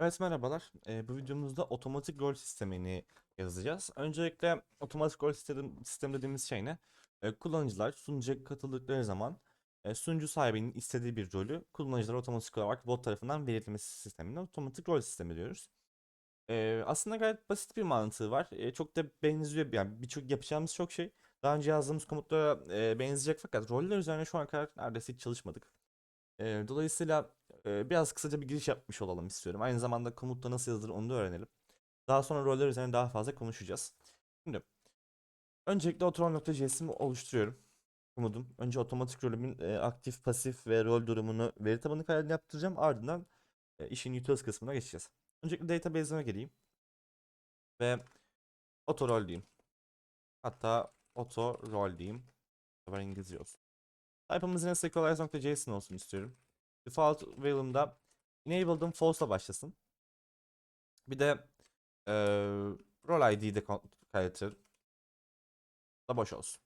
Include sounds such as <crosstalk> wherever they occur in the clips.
Evet merhabalar. Ee, bu videomuzda otomatik rol sistemini yazacağız. Öncelikle otomatik rol sistem, sistem dediğimiz şey ne? Ee, kullanıcılar sunucuya katıldıkları zaman e, sunucu sahibinin istediği bir rolü kullanıcılara otomatik olarak bot tarafından verilmesi sistemine otomatik rol sistemi diyoruz. Ee, aslında gayet basit bir mantığı var. Ee, çok da benziyor. Yani birçok yapacağımız çok şey daha önce yazdığımız komutlara e, benzeyecek fakat roller üzerine şu ana kadar neredeyse hiç çalışmadık. Ee, dolayısıyla e, biraz kısaca bir giriş yapmış olalım istiyorum. Aynı zamanda komutta nasıl yazılır onu da öğrenelim. Daha sonra roller üzerine daha fazla konuşacağız. Şimdi öncelikle oturon.js'imi oluşturuyorum. Umudum. Önce otomatik rolümün e, aktif, pasif ve rol durumunu veri tabanı kaydını yaptıracağım. Ardından e, işin utils kısmına geçeceğiz. Öncelikle database'ime geleyim. Ve autorol diyeyim. Hatta autorol diyeyim. Bu sefer İngilizce olsun. Type'ımız yine sequelize.json olsun istiyorum. Default variable'ımda enabled'ım false'la başlasın. Bir de eee role ID'yi de kaydetir. Da boş olsun.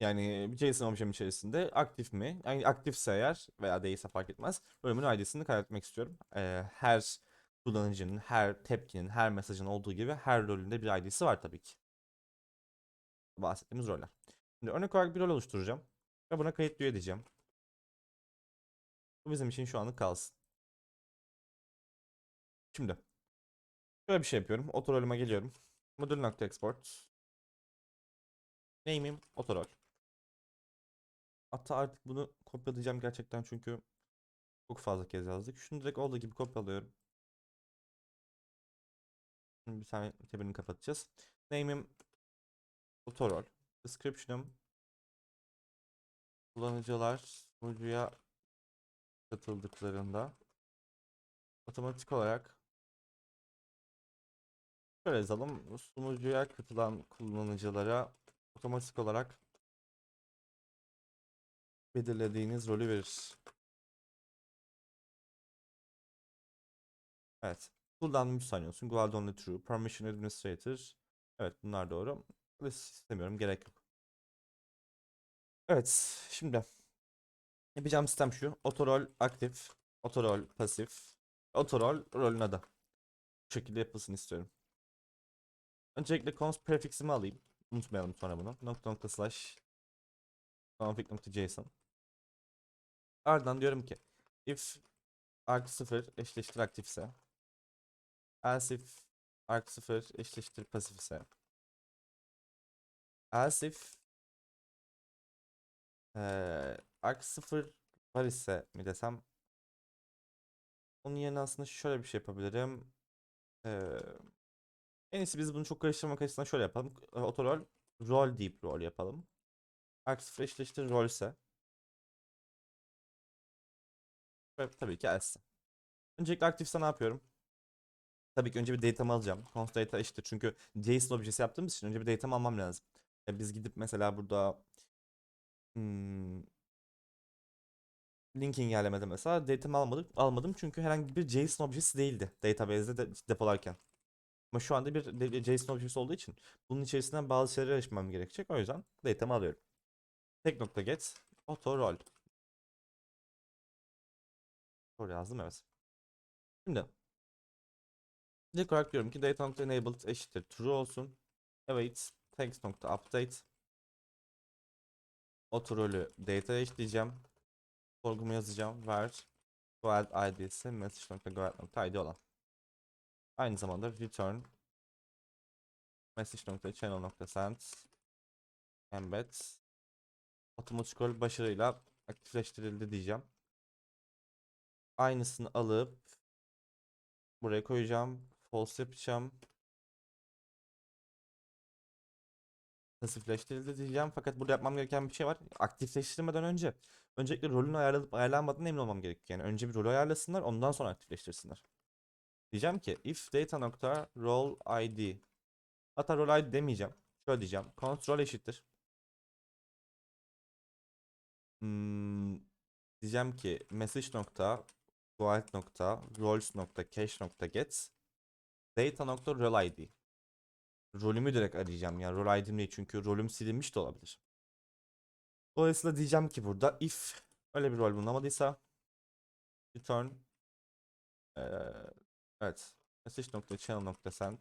Yani bir JSON objem içerisinde aktif mi? Yani aktifse eğer veya değilse fark etmez. Rolümün ID'sini kaydetmek istiyorum. Eee, her kullanıcının, her tepkinin, her mesajın olduğu gibi her rolünde bir ID'si var tabii ki. Bahsettiğimiz roller. Şimdi örnek olarak bir rol oluşturacağım. Ve buna kayıt üye diyeceğim. Bu bizim için şu anlık kalsın. Şimdi. Şöyle bir şey yapıyorum. Otorolüme geliyorum. Modül.export. Name'im otorol. Hatta artık bunu kopyalayacağım gerçekten çünkü çok fazla kez yazdık. Şunu direkt olduğu gibi kopyalıyorum. Şimdi bir tane tabini kapatacağız. Name'im otorol. Description'ım kullanıcılar sunucuya katıldıklarında otomatik olarak şöyle yazalım. Sunucuya katılan kullanıcılara otomatik olarak belirlediğiniz rolü verir. Evet. Cooldown 3 saniye olsun. Go ahead only true. Permission administrator. Evet bunlar doğru. List istemiyorum. Gerek yok. Evet. Şimdi yapacağım sistem şu. Otorol aktif. Otorol pasif. Otorol rolün adı. Bu şekilde yapılsın istiyorum. Öncelikle const prefiximi alayım. Unutmayalım sonra bunu. Nokta nokta slash config.json Ardından diyorum ki if arg 0 eşleştir aktifse else if arg 0 eşleştir pasifse else if eee arg 0 var ise mi desem onun yerine aslında şöyle bir şey yapabilirim. Eee en iyisi biz bunu çok karıştırmak açısından şöyle yapalım. Otorol rol deyip rol yapalım. Arg 0 eşleştir rol ise tabii ki else. Öncelikle aktifse ne yapıyorum? Tabii ki önce bir datamı alacağım. Const data eşittir. Çünkü JSON objesi yaptığımız için önce bir datamı almam lazım. Ya biz gidip mesela burada hmm, linking yerlemede mesela datamı almadım, almadım çünkü herhangi bir JSON objesi değildi database'de de depolarken. Ama şu anda bir JSON objesi olduğu için bunun içerisinden bazı şeylere erişmem gerekecek. O yüzden datamı alıyorum. Tek nokta get auto rol. Doğru yazdım evet. Şimdi ilk olarak diyorum ki data.enabled eşittir true olsun. Evet text.update auto rolü data eşitleyeceğim. Sorgumu yazacağım. Ver gold id'si message.gold.id olan. Aynı zamanda return message.channel.send embed otomatik rol başarıyla aktifleştirildi diyeceğim. Aynısını alıp buraya koyacağım. False yapacağım. Pasifleştirildi diyeceğim. Fakat burada yapmam gereken bir şey var. Aktifleştirmeden önce öncelikle rolün ayarlanıp ayarlanmadığına emin olmam gerekiyor. Yani önce bir rolü ayarlasınlar ondan sonra aktifleştirsinler. Diyeceğim ki if data nokta role id hatta role id demeyeceğim. Şöyle diyeceğim. Control eşittir. Hmm, diyeceğim ki message nokta void nokta roles nokta cache nokta get data nokta role id rolümü direkt arayacağım yani rol id'im değil çünkü rolüm silinmiş de olabilir. Dolayısıyla diyeceğim ki burada if öyle bir rol bulunamadıysa return Ee, evet. Message.channel.send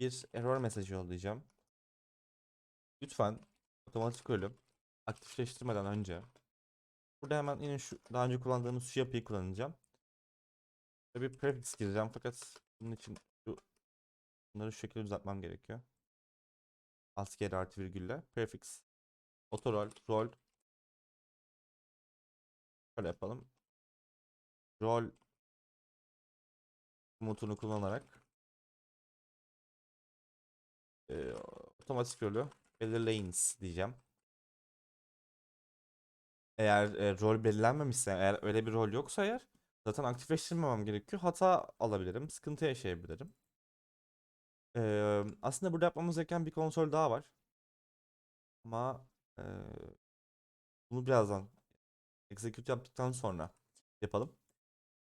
bir error mesajı yollayacağım. Lütfen otomatik ölüm aktifleştirmeden önce burada hemen yine şu daha önce kullandığımız şu yapıyı kullanacağım. Bir prefix gireceğim fakat bunun için şu bunları şu şekilde düzeltmem gerekiyor. Alt kere artı virgülle prefix otorol rol şöyle yapalım. Rol komutunu kullanarak e, otomatik rolü belirleyiniz diyeceğim. Eğer e, rol belirlenmemişse, eğer öyle bir rol yoksa eğer zaten aktifleştirmemem gerekiyor. Hata alabilirim, sıkıntı yaşayabilirim. Ee, aslında burada yapmamız gereken bir konsol daha var. Ama e, bunu birazdan execute yaptıktan sonra yapalım.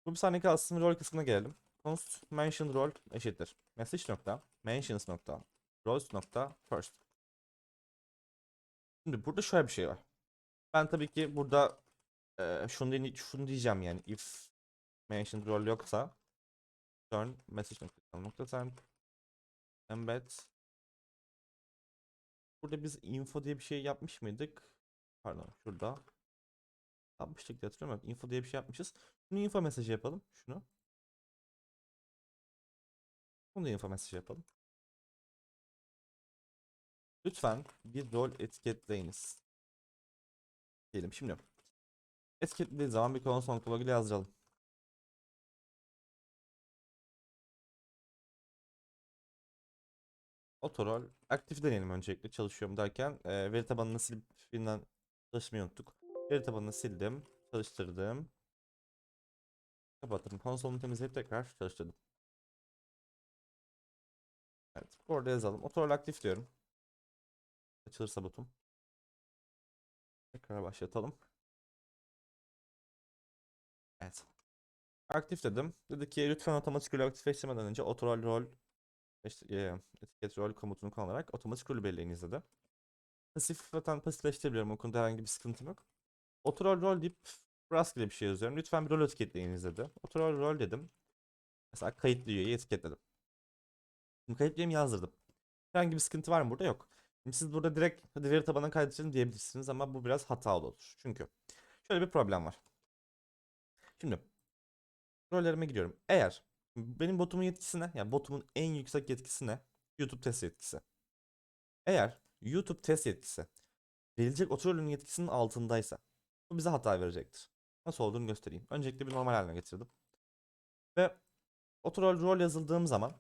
Bu bir sonraki aslında rol kısmına gelelim. Const mention role eşittir. Message nokta mentions nokta roles nokta first. Şimdi burada şöyle bir şey var. Ben tabii ki burada e, şunu, dene- şunu diyeceğim yani if mentioned role yoksa turn message nokta nokta send embed burada biz info diye bir şey yapmış mıydık? Pardon şurada yapmıştık diye hatırlamıyorum. Info diye bir şey yapmışız. Şunu info mesajı yapalım. Şunu. Bunu da info mesajı yapalım. Lütfen bir rol etiketleyiniz. Diyelim şimdi. Etiketlediği zaman bir console log ile Otorol aktif deneyelim öncelikle çalışıyorum derken e, veri tabanını silip yeniden çalışmayı unuttuk. Veri tabanını sildim, çalıştırdım. Kapatırım. Konsolunu temizleyip tekrar çalıştırdım. Evet, burada yazalım. Otorol aktif diyorum. Açılırsa butum. Tekrar başlatalım. Evet. Aktif dedim. Dedi ki lütfen otomatik rolü aktifleştirmeden önce otorol rol işte, e, etiket rol komutunu kullanarak otomatik rolü belirleyiniz dedi. Pasif zaten pasifleştirebiliyorum. O konuda herhangi bir sıkıntım yok. Otorol rol deyip rastgele bir şey yazıyorum. Lütfen bir rol etiketleyiniz dedi. Otorol rol dedim. Mesela kayıtlı üyeyi etiketledim. Şimdi kayıtlı üyemi yazdırdım. Herhangi bir sıkıntı var mı burada? Yok. Şimdi siz burada direkt hadi veri tabanına kaydedeceğim diyebilirsiniz ama bu biraz hatalı olur. Çünkü şöyle bir problem var. Şimdi rollerime gidiyorum. Eğer benim botumun yetkisi ne? Yani botumun en yüksek yetkisi ne? YouTube test yetkisi. Eğer YouTube test yetkisi verilecek otorolün yetkisinin altındaysa bu bize hata verecektir. Nasıl olduğunu göstereyim. Öncelikle bir normal haline getirdim. Ve otorol rol yazıldığım zaman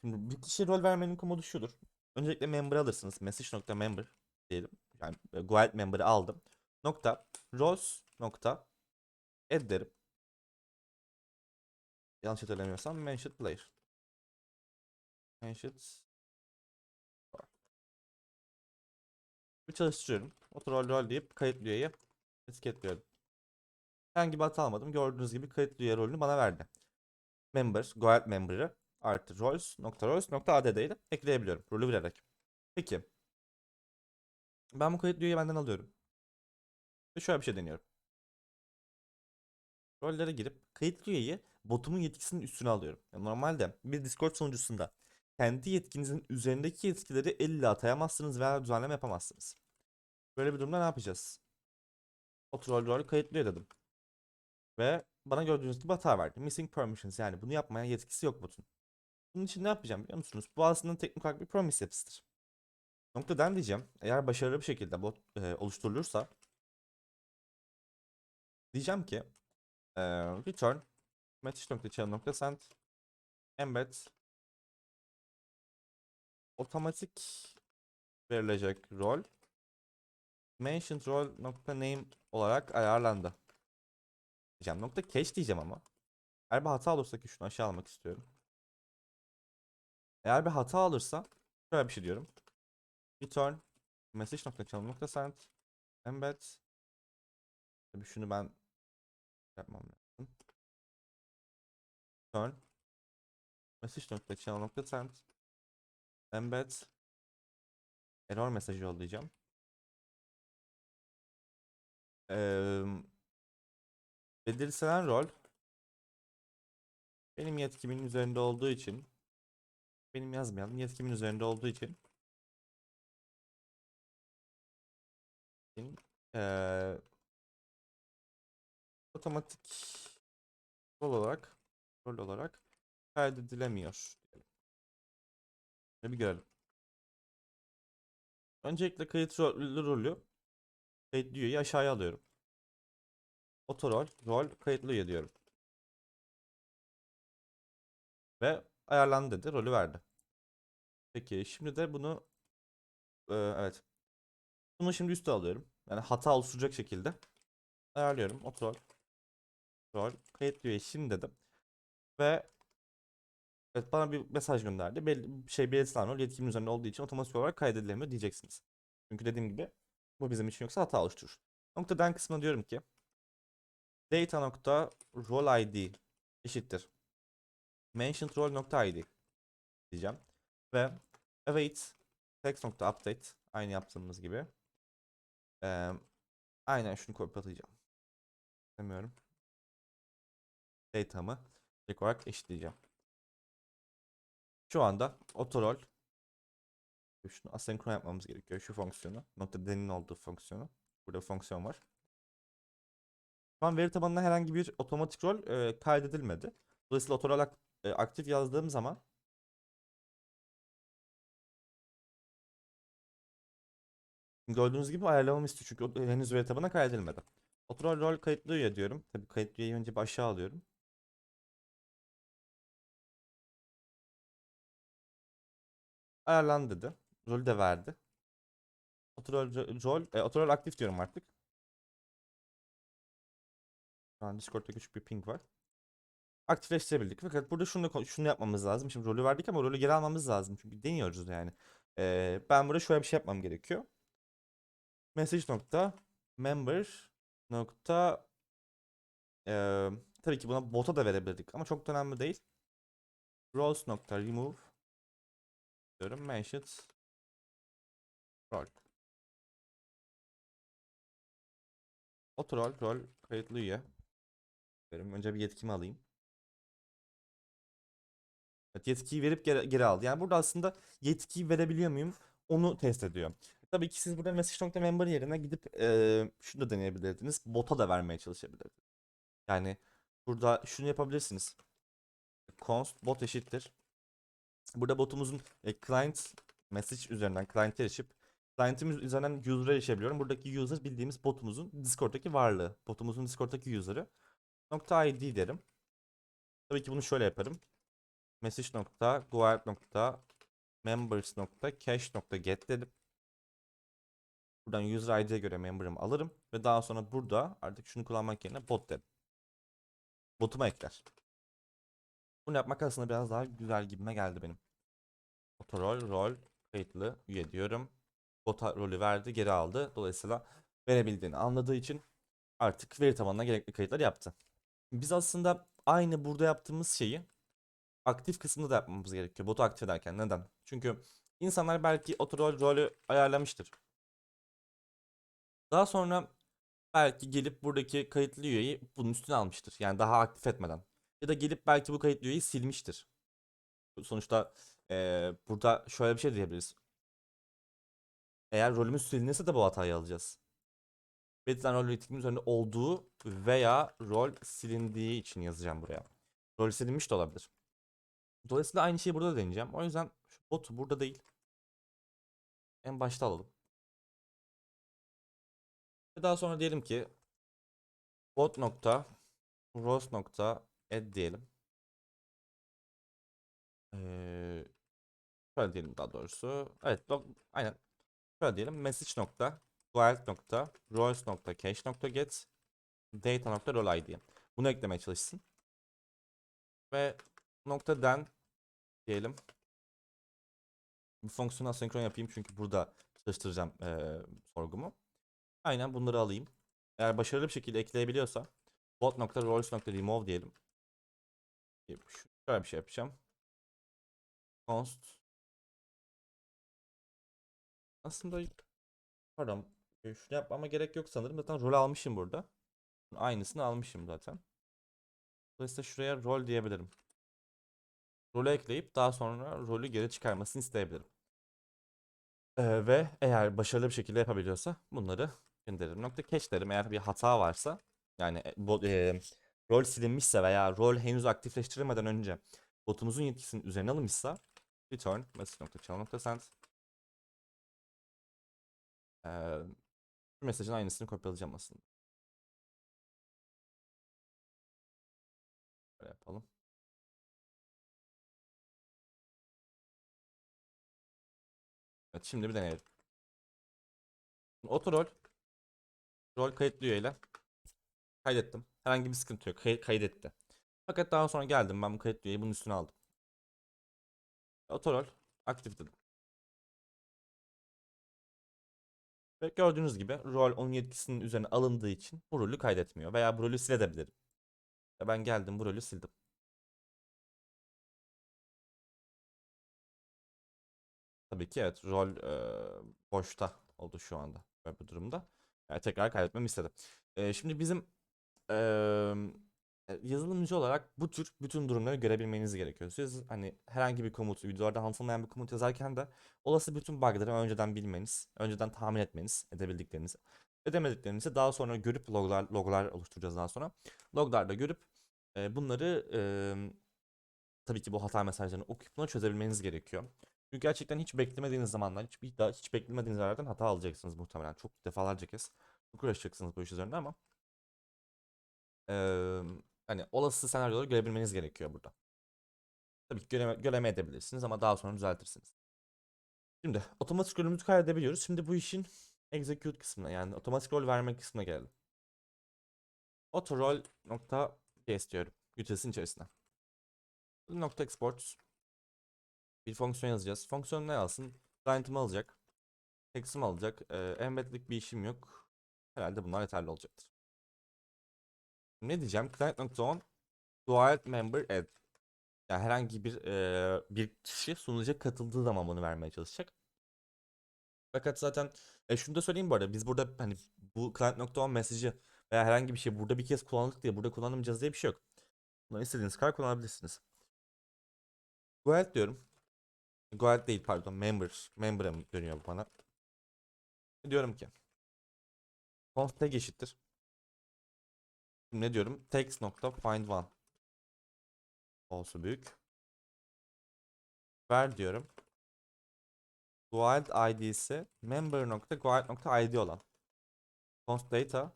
şimdi bir kişi rol vermenin komodu şudur. Öncelikle member alırsınız. Message.member diyelim. Yani e, guide member'ı aldım. Nokta roles nokta add derim. Yanlış hatırlamıyorsam mentioned player. Mentioned bir çalıştırıyorum. Otorol rol deyip kayıtlı üyeyi etiketliyorum. Herhangi bir hata almadım. Gördüğünüz gibi kayıtlı üye rolünü bana verdi. Members, guide member'ı artı roles nokta roles nokta add ile ekleyebiliyorum. Rolü vererek. Peki. Ben bu kayıtlı üyeyi benden alıyorum. Ve şöyle bir şey deniyorum. Rollere girip kayıtlı üyeyi botumun yetkisinin üstüne alıyorum. Yani normalde bir Discord sunucusunda kendi yetkinizin üzerindeki yetkileri elle atayamazsınız veya düzenleme yapamazsınız. Böyle bir durumda ne yapacağız? Otorol rol kayıtlı üye dedim. Ve bana gördüğünüz gibi hata verdi. Missing permissions yani bunu yapmaya yetkisi yok botun. Bunun için ne yapacağım biliyor musunuz? Bu aslında teknik olarak bir promise yapısıdır. Noktadan diyeceğim. Eğer başarılı bir şekilde bot e, oluşturulursa diyeceğim ki e, return message.channel.send embed otomatik verilecek rol mentioned role nokta name olarak ayarlandı. Diyeceğim nokta cache diyeceğim ama. Eğer bir hata olursa ki şunu aşağı almak istiyorum. Eğer bir hata alırsa şöyle bir şey diyorum. Return message.channel.send embed Tabii şunu ben yapmam lazım. Return message.channel.send embed. Error mesajı yollayacağım. Eee belirlenen rol benim yetkimin üzerinde olduğu için benim yazmayalım yetkimin üzerinde olduğu için eee, otomatik olarak rol olarak kaydedilemiyor. bir görelim. Öncelikle kayıt rolü, rolü kayıtlı üyeyi aşağıya alıyorum. Otorol, rol, kayıtlı üye diyorum. Ve ayarlandı dedi, rolü verdi. Peki şimdi de bunu e, evet. Bunu şimdi üste alıyorum. Yani hata oluşturacak şekilde ayarlıyorum. Otorol, rol, kayıtlı üye şimdi dedim. Ve evet bana bir mesaj gönderdi. Belli, şey belirtilen rol yetkimin üzerinde olduğu için otomatik olarak kaydedilemiyor diyeceksiniz. Çünkü dediğim gibi bu bizim için yoksa hata oluşturur. Noktadan kısmına diyorum ki data nokta role id eşittir mentioned role nokta id diyeceğim ve await text nokta update aynı yaptığımız gibi Ee, aynen şunu kopyalayacağım demiyorum datamı ilk olarak eşitleyeceğim şu anda otorol şunu asenkron yapmamız gerekiyor şu fonksiyonu nokta denin olduğu fonksiyonu burada fonksiyon var şu an veri tabanına herhangi bir otomatik rol e, kaydedilmedi. Dolayısıyla otorol ak- e, aktif yazdığım zaman gördüğünüz gibi ayarlamamı istiyor çünkü henüz veri tabanına kaydedilmedi. Otorol rol kayıtlı üye diyorum. Tabii kayıtlı üyeyi önce bir aşağı alıyorum. Ayarlandı dedi. Rolü de verdi. Otorol rol, e, otorol aktif diyorum artık. Şu an Discord'da küçük bir ping var. Aktifleştirebildik. Fakat burada şunu, şunu yapmamız lazım. Şimdi rolü verdik ama rolü geri almamız lazım. Çünkü deniyoruz yani. Ee, ben burada şöyle bir şey yapmam gerekiyor. Message nokta member nokta eee, tabii ki buna bota da verebilirdik ama çok önemli değil. Roles nokta remove diyorum. Mentioned rol. Auto rol, rol kayıtlı üye. Diyorum. Önce bir yetkimi alayım. Evet, yetkiyi verip geri, geri aldı. Yani burada aslında yetkiyi verebiliyor muyum? Onu test ediyor. Tabii ki siz burada message.member yerine gidip eee şunu da deneyebilirdiniz. Bota da vermeye çalışabilirdiniz. Yani burada şunu yapabilirsiniz. const bot eşittir. Burada botumuzun e, client message üzerinden client'e erişip client'imiz üzerinden user'a erişebiliyorum. Buradaki user bildiğimiz botumuzun Discord'daki varlığı. Botumuzun Discord'daki user'ı. Nokta ID derim. Tabii ki bunu şöyle yaparım. Message get dedim. Buradan user ID'ye göre member'ımı alırım ve daha sonra burada artık şunu kullanmak yerine bot derim. Botuma ekler. Bunu yapmak aslında biraz daha güzel gibime geldi benim. Otorol, rol, kayıtlı üye diyorum. Bota rolü verdi, geri aldı. Dolayısıyla verebildiğini anladığı için artık veri tabanına gerekli kayıtları yaptı. Biz aslında aynı burada yaptığımız şeyi aktif kısmında da yapmamız gerekiyor. Botu aktif ederken. Neden? Çünkü insanlar belki otorol rolü ayarlamıştır. Daha sonra belki gelip buradaki kayıtlı üyeyi bunun üstüne almıştır. Yani daha aktif etmeden. Ya da gelip belki bu kayıtlı üyeyi silmiştir. Sonuçta eee, burada şöyle bir şey diyebiliriz. Eğer rolümüz silinirse de bu hatayı alacağız. Belirtilen rol yetkimin üzerinde olduğu veya rol silindiği için yazacağım buraya. Rol silinmiş de olabilir. Dolayısıyla aynı şeyi burada da deneyeceğim. O yüzden şu botu burada değil. En başta alalım. Ve daha sonra diyelim ki bot nokta rows nokta add diyelim. Ee, şöyle diyelim daha doğrusu. Evet, dok- aynen. Şöyle diyelim. Message nokta wild nokta rows nokta cache nokta get data nokta role id. Bunu eklemeye çalışsın. Ve nokta den diyelim. Bu fonksiyonu asenkron yapayım çünkü burada çalıştıracağım eee, sorgumu. Aynen bunları alayım. Eğer başarılı bir şekilde ekleyebiliyorsa bot nokta roles nokta remove diyelim. Şu- Şöyle bir şey yapacağım. Const aslında pardon e, şunu yapmama gerek yok sanırım. Zaten rol almışım burada. Aynısını almışım zaten. Dolayısıyla şuraya rol diyebilirim. Rolü ekleyip daha sonra rolü geri çıkarmasını isteyebilirim. Ee, ve eğer başarılı bir şekilde yapabiliyorsa bunları gönderirim. Nokta cache derim eğer bir hata varsa yani e, rol silinmişse veya rol henüz aktifleştirilmeden önce botumuzun yetkisinin üzerine alınmışsa return message.channel.send ee, bu mesajın aynısını kopyalayacağım aslında. Böyle yapalım. Evet şimdi bir deneyelim. Otorol rol kayıtlı üyeyle kaydettim. Herhangi bir sıkıntı yok. Kay- kaydetti. Fakat daha sonra geldim ben bu kayıtlı üyeyi bunun üstüne aldım. Otorol aktif dedim. Ve gördüğünüz gibi rol onun yetkisinin üzerine alındığı için bu rolü kaydetmiyor. Veya bu rolü silebilirim. Ben geldim bu rolü sildim. Tabii ki evet rol e, boşta oldu şu anda böyle bir durumda. Yani tekrar kaydetmemi istedi. E, şimdi bizim e, yazılımcı olarak bu tür bütün durumları görebilmeniz gerekiyor. Siz hani herhangi bir komut, videolarda anlatılmayan bir komut yazarken de olası bütün bug'ları önceden bilmeniz, önceden tahmin etmeniz, edebildiklerinizi, edemediklerinizi daha sonra görüp loglar, loglar oluşturacağız daha sonra. Loglarda görüp e, bunları e, tabii ki bu hata mesajlarını okuyup bunu çözebilmeniz gerekiyor. Çünkü gerçekten hiç beklemediğiniz zamanlar, hiç, hiç, beklemediğiniz yerlerden hata alacaksınız muhtemelen. Çok defalarca kez. Çok uğraşacaksınız bu iş üzerinde ama eee, hani olası senaryoları görebilmeniz gerekiyor burada. Tabii ki göreme, göremeyebilirsiniz ama daha sonra düzeltirsiniz. Şimdi otomatik rolümüzü kaydedebiliyoruz. Şimdi bu işin execute kısmına yani otomatik rol verme kısmına gelelim. Autorol nokta JS diyorum. Utilitys'in içerisine. Nokta export bir fonksiyon yazacağız. Fonksiyon ne alsın? Client'ımı alacak. Text'imi alacak. Ee, embed'lik bir işim yok. Herhalde bunlar yeterli olacaktır. Ne diyeceğim? Client.on Dual member add. Yani herhangi bir e, bir kişi sunucuya katıldığı zaman bunu vermeye çalışacak. Fakat zaten e, şunu da söyleyeyim bu arada biz burada hani bu client.on mesajı veya herhangi bir şey burada bir kez kullandık diye burada kullanamayacağız diye bir şey yok. Bunu istediğiniz kadar kullanabilirsiniz. Goel diyorum. Goel değil pardon member. Member'a dönüyor bu bana. Diyorum ki const tag eşittir. Ne diyorum? Text nokta find one. Olsu büyük. Ver diyorum. Guild id'si member nokta guild nokta id olan. Const data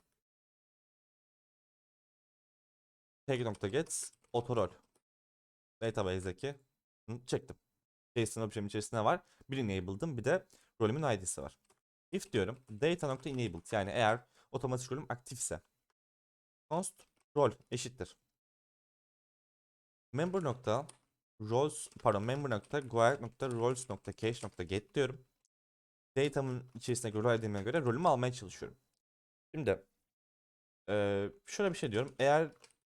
tag nokta gets otorol. Database'deki çektim. JSON obje'min içerisinde var. Bir enabled'ım bir de rolümün id'si var. If diyorum data.enabled yani eğer otomatik rolüm aktifse const rol eşittir. Member nokta roles pardon member nokta guard nokta roles nokta cache nokta get diyorum. Data'mın içerisindeki rol ID'me göre rolümü almaya çalışıyorum. Şimdi eee, şöyle bir şey diyorum. Eğer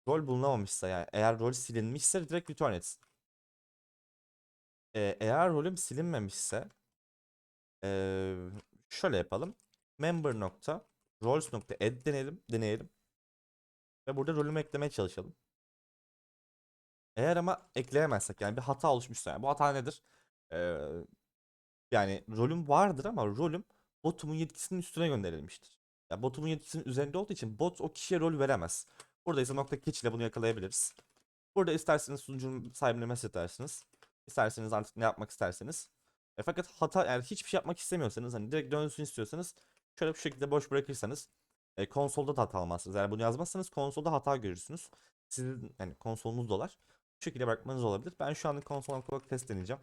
rol bulunamamışsa yani eğer rol silinmişse direkt return etsin. Eee, eğer rolüm silinmemişse eee, şöyle yapalım. Member nokta roles nokta add deneyelim, deneyelim. Ve burada rolümü eklemeye çalışalım. Eğer ama ekleyemezsek yani bir hata oluşmuşsa yani bu hata nedir? Eee, yani rolüm vardır ama rolüm botumun yetkisinin üstüne gönderilmiştir. Ya botumun yetkisinin üzerinde olduğu için bot o kişiye rol veremez. Burada ise nokta catch ile bunu yakalayabiliriz. Burada isterseniz sunucunun sahibine mesaj edersiniz. İsterseniz artık ne yapmak isterseniz. E, fakat hata eğer hiçbir şey yapmak istemiyorsanız hani direkt dönsün istiyorsanız şöyle bu şekilde boş bırakırsanız e, konsolda da hata almazsınız. Eğer bunu yazmazsanız konsolda hata görürsünüz. Sizin yani konsolunuz dolar. Bu şekilde bırakmanız olabilir. Ben şu anlık konsol olarak test deneyeceğim.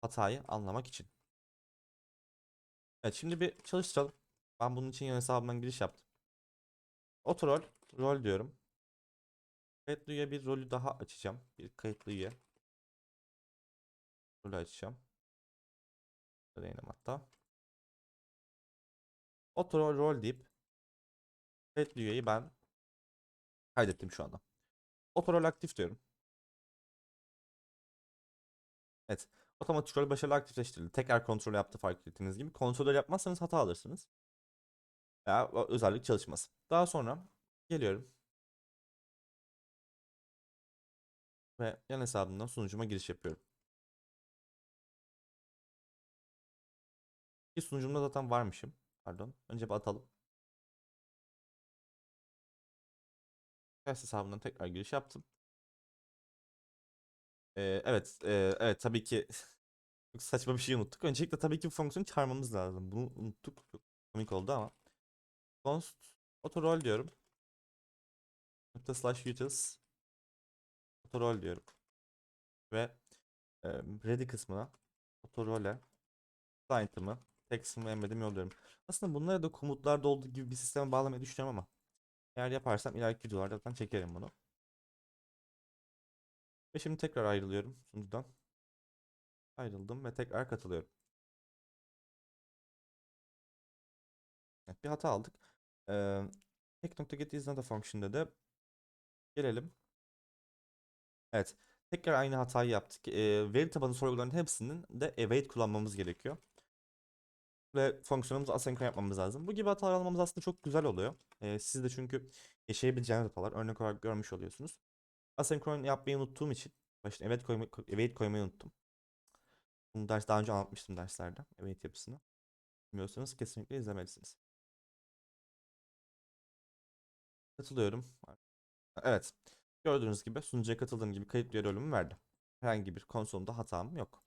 Hatayı anlamak için. Evet şimdi bir çalıştıralım. Ben bunun için yön hesabımdan giriş yaptım. Otorol, rol diyorum. Kayıtlı üye bir rolü daha açacağım. Bir kayıtlı üye. Rolü açacağım. Deneyelim hatta. Otorol rol deyip kayıtlı üyeyi ben kaydettim şu anda. Otorol aktif diyorum. Evet. Otomatik rol başarılı aktifleştirildi. Tekrar kontrol yaptı fark ettiğiniz gibi. Kontrol yapmazsanız hata alırsınız. Veya özellik çalışmaz. Daha sonra Geliyorum. Ve yan hesabımdan sunucuma giriş yapıyorum. Ki sunucumda zaten varmışım. Pardon. Önce bir atalım. Test hesabından tekrar giriş yaptım. Ee, evet, e, evet tabii ki <laughs> çok saçma bir şey unuttuk. Öncelikle tabii ki bu fonksiyonu çağırmamız lazım. Bunu unuttuk. Çok komik oldu ama. Const autorol diyorum. Nokta slash utils autorol diyorum. Ve e, ready kısmına autorole client'ımı text'ımı embed'imi yolluyorum. Aslında bunları da komutlarda olduğu gibi bir sisteme bağlamayı düşünüyorum ama eğer yaparsam ileriki videolarda zaten çekerim bunu. Ve şimdi tekrar ayrılıyorum sunucudan. Ayrıldım ve tekrar katılıyorum. Evet, bir hata aldık. Ee, Tek.get is not function'da da gelelim. Evet. Tekrar aynı hatayı yaptık. Ee, veri tabanı sorgularının hepsinin de await kullanmamız gerekiyor. Ve fonksiyonumuzu asenkron yapmamız lazım. Bu gibi hatalar almamız aslında çok güzel oluyor. Ee, siz de çünkü yaşayabileceğiniz hatalar örnek olarak görmüş oluyorsunuz. Asenkron yapmayı unuttuğum için başına await koymayı, await koymayı unuttum. Bunu ders daha önce anlatmıştım derslerde. Await yapısını. Bilmiyorsanız kesinlikle izlemelisiniz. Katılıyorum. Evet. Gördüğünüz gibi sunucuya katıldığım gibi kayıt üye rolümü verdi. Herhangi bir konsolumda hatam yok.